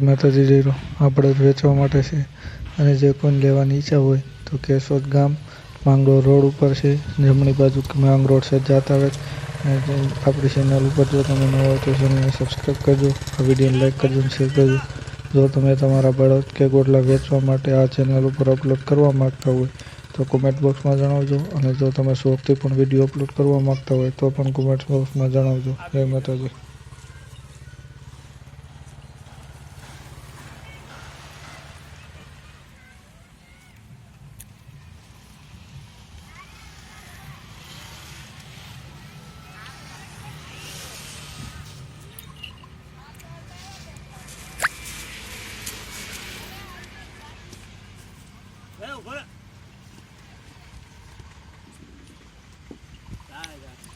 માતાજી ડેરો આપણે વેચવા માટે છે અને જે કોઈને લેવાની ઈચ્છા હોય તો કેશોદ ગામ, માંગરોળ રોડ ઉપર છે. જમણી બાજુ માંગરોળ છે, જાતા આવે આપણી ચેનલ ઉપર જો તમે નવા હોય તો ચેનલને સબસ્ક્રાઈબ કરજો. આ વિડીયોને લાઈક કરજો અને શેર કરજો. જો તમે તમારા બળદ કે ગોટલા વેચવા માટે આ ચેનલ ઉપર અપલોડ કરવા માગતા હોય તો કોમેન્ટ બોક્સમાં જણાવજો. અને જો તમે શોપથી પણ વીડિયો અપલોડ કરવા માગતા હોય તો પણ કોમેન્ટ બોક્સમાં જણાવજો. જય માતાજી. ઊભો રે ચાલે ચાલે.